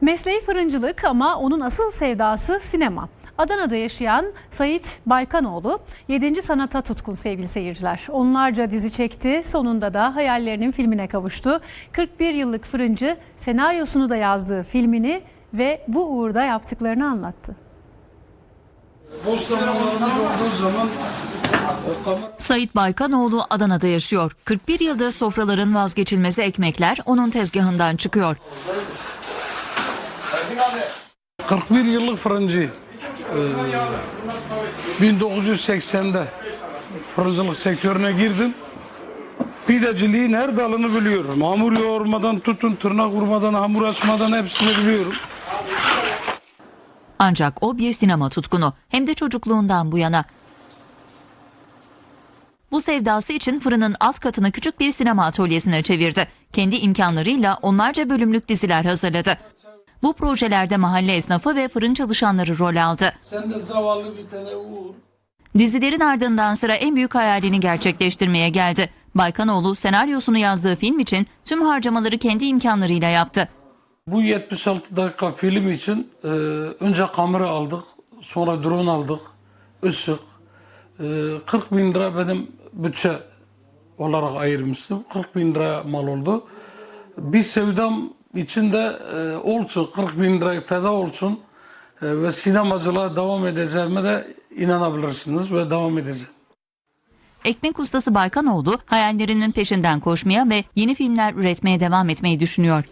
Mesleği fırıncılık ama onun asıl sevdası sinema. Adana'da yaşayan Sait Baykanoğlu 7. sanata tutkun sevgili seyirciler. Onlarca dizi çekti, sonunda da hayallerinin filmine kavuştu. 41 yıllık fırıncı senaryosunu da yazdığı filmini ve bu uğurda yaptıklarını anlattı. Boş zamanlarımız olduğu zaman e, Sait Baykanoğlu Adana'da yaşıyor. 41 yıldır sofraların vazgeçilmezi ekmekler onun tezgahından çıkıyor. 41 yıllık fırıncı. Ee, 1980'de fırıncılık sektörüne girdim. Pideciliğin her dalını biliyorum. Hamur yoğurmadan tutun, tırnak vurmadan, hamur açmadan hepsini biliyorum. Ancak o bir sinema tutkunu hem de çocukluğundan bu yana. Bu sevdası için fırının alt katını küçük bir sinema atölyesine çevirdi. Kendi imkanlarıyla onlarca bölümlük diziler hazırladı. Bu projelerde mahalle esnafı ve fırın çalışanları rol aldı. Sen de zavallı bir tane uğur. Dizilerin ardından sıra en büyük hayalini gerçekleştirmeye geldi. Baykanoğlu senaryosunu yazdığı film için tüm harcamaları kendi imkanlarıyla yaptı. Bu 76 dakika film için e, önce kamera aldık, sonra drone aldık, ışık. E, 40 bin lira benim bütçe olarak ayırmıştım. 40 bin lira mal oldu. Bir sevdam için de e, olsun, 40 bin lira feda olsun e, ve sinemacılığa devam edeceğime de inanabilirsiniz ve devam edeceğim. Ekmek ustası Baykanoğlu hayallerinin peşinden koşmaya ve yeni filmler üretmeye devam etmeyi düşünüyor.